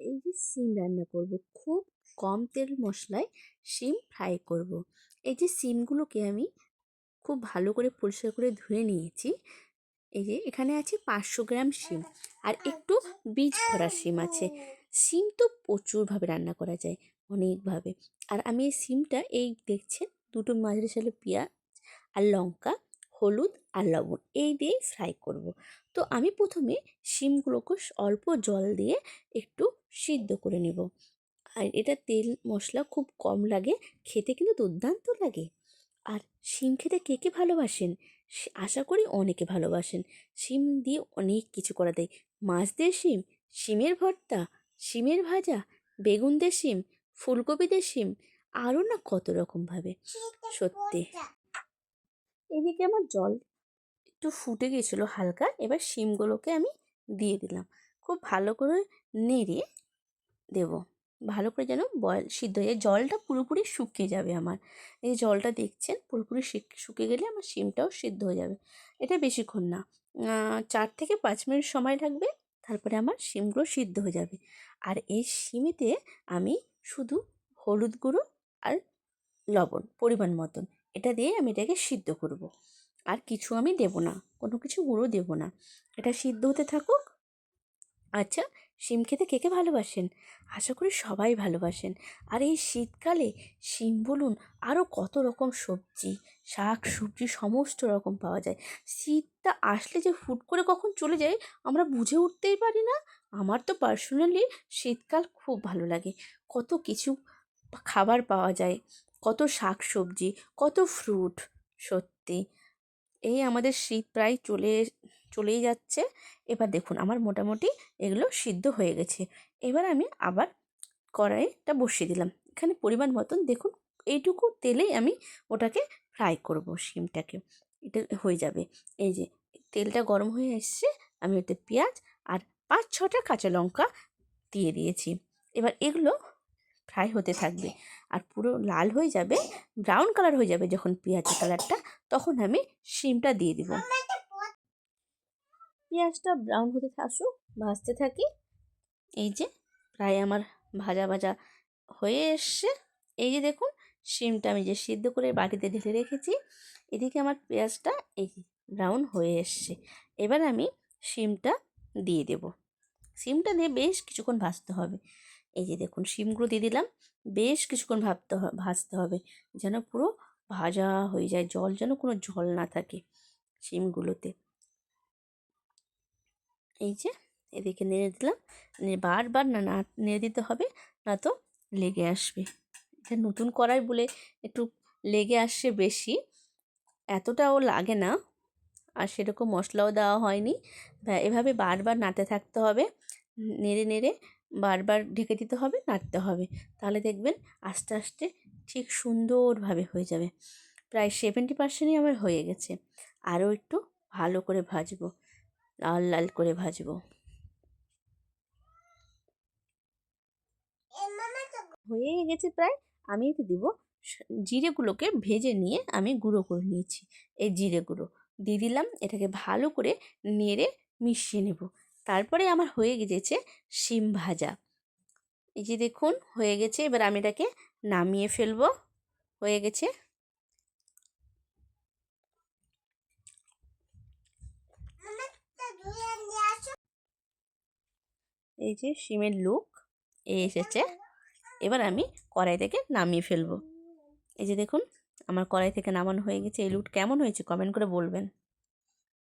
এই যে সিম রান্না করব, খুব কম তেল মশলায় সিম ফ্রাই করব। এই যে সিমগুলোকে আমি খুব ভালো করে পরিষ্কার করে ধুয়ে নিয়েছি। এই যে এখানে আছে পাঁচশো গ্রাম শিম আর একটু বীজ ভরা শিম আছে। শিম তো প্রচুরভাবে রান্না করা যায়, অনেকভাবে। আর আমি এই শিমটা এই দেখছেন, দুটো মাঝারি সালে পেঁয়াজ আর লঙ্কা হলুদ আর লবণ এই দিয়েই ফ্রাই করব। তো আমি প্রথমে শিমগুলোকে অল্প জল দিয়ে একটু সিদ্ধ করে নেব। আর এটা তেল মশলা খুব কম লাগে, খেতে কিন্তু দুর্দান্ত লাগে। আর শিম খেতে কে কে ভালোবাসেন? আশা করি অনেকে ভালোবাসেন। শিম দিয়ে অনেক কিছু করা দেয় মাছ দিয়ে শিম, শিমের ভর্তা, শিমের ভাজা, বেগুন দিয়ে শিম, ফুলকপি দিয়ে শিম আরও না কত রকমভাবে সত্যি। এদিকে আমার জল একটু ফুটে গিয়েছিল হালকা, এবার শিমগুলোকে আমি দিয়ে দিলাম। খুব ভালো করে নেড়ে দেব। ভালো করে যেন বয়েল সিদ্ধ হয়ে জলটা পুরোপুরি শুকিয়ে যাবে আমার। এই জলটা দেখছেন? পুরোপুরি শুক- শুকিয়ে গেলে আমার শিমটাও সিদ্ধ হয়ে যাবে। এটা বেশিক্ষণ না। চার থেকে পাঁচ মিনিট সময় লাগবে, তারপরে আমার শিমগুলো সিদ্ধ হয়ে যাবে। আর এই শিমেতে আমি শুধু হলুদ গুঁড়ো আর লবণ, পরিমাণ মতন। এটা দিয়ে আমি এটাকে সিদ্ধ করব। আর কিছু আমি দেব না, কোনো কিছু গুঁড়ো দেব না। এটা সিদ্ধ হতে থাকুক। আচ্ছা শিম খেতে কে কে ভালোবাসেন? আশা করি সবাই ভালোবাসেন। আর এই শীতকালে শিম বলুন আরও কত রকম সবজি, শাক, সবজি, সমস্ত রকম পাওয়া যায়। শীতটা আসলে যে হুট করে কখন চলে যায়, আমরা বুঝে উঠতেই পারি না। আমার তো পার্সোনালি শীতকাল খুব ভালো লাগে। কত কিছু খাবার পাওয়া যায়। কত শাক সবজি কত ফ্রুট সত্যি। এই আমাদের শীত প্রায় চলে, চলেই যাচ্ছে। এবার দেখুন, আমার মোটামুটি এগুলো সিদ্ধ হয়ে গেছে। এবার আমি আবার কড়াইটা বসিয়ে দিলাম। এখানে পরিমাণ মতন দেখুন, এইটুকু তেলেই আমি ওটাকে ফ্রাই করব, শিমটাকে। এটা হয়ে যাবে। এই যে, তেলটা গরম হয়ে এসছে, আমি ওতে পেঁয়াজ আর পাঁচ ছটা কাঁচা লঙ্কা দিয়ে দিয়েছি। এবার এগুলো ফ্রাই হতে থাকবে। আর পুরো লাল হয়ে যাবে ব্রাউন কালার হয়ে যাবে যখন পেঁয়াজের কালারটা তখন আমি শিমটা দিয়ে দিব। পেঁয়াজটা ব্রাউন হতে আসুক ভাজতে থাকি। এই যে প্রায় আমার ভাজা ভাজা হয়ে এসছে। এই যে দেখুন শিমটা আমি যে সিদ্ধ করে বাটিতে ঢেলে রেখেছি এদিকে আমার পেঁয়াজটা এই ব্রাউন হয়ে এসছে। এবার আমি শিমটা দিয়ে দেব। শিমটা দিয়ে বেশ কিছুক্ষণ ভাজতে হবে। এই যে দেখুন, শিমগুলো দিয়ে দিলাম। বেশ কিছুক্ষণ ভাবতে ভাজতে হবে যেন পুরো ভাজা হয়ে যায়, জল যেন কোনো জল না থাকে শিমগুলোতে। এই যে এদিকে নেড়ে দিলাম বারবার না না, নেড়ে দিতে হবে, না তো লেগে আসবে। এটা নতুন কড়াই বলে একটু লেগে আসছে বেশি, এতটাও লাগে না আর সেরকম মশলাও দেওয়া হয়নি। এভাবে বারবার নাতে থাকতে হবে, নেড়ে নেড়ে বারবার ঢেকে দিতে হবে, নাড়তে হবে। তাহলে দেখবেন আস্তে আস্তে ঠিক সুন্দরভাবে হয়ে যাবে। প্রায় সেভেন্টি পার্সেন্টই আমার হয়ে গেছে। আরও একটু ভালো করে ভাজবো। লাল লাল করে ভাজবো। হয়ে গেছে প্রায়। আমি এতে দিব জিরেগুলোকে ভেজে নিয়ে আমি গুঁড়ো করে নিয়েছি। এই জিরে গুঁড়ো দিয়ে দিলাম। এটাকে ভালো করে নেড়ে মিশিয়ে নেব। তারপরে আমার হয়ে গেছে শিম ভাজা। এই যে দেখুন, হয়ে গেছে। এবার আমি এটাকে নামিয়ে ফেলব। হয়ে গেছে। এই যে শিমের লুক এই এসেছে। এবার আমি কড়াই থেকে নামিয়ে ফেলব। এই যে দেখুন, আমার কড়াই থেকে নামানো হয়ে গেছে। এই লুট কেমন হয়েছে কমেন্ট করে বলবেন।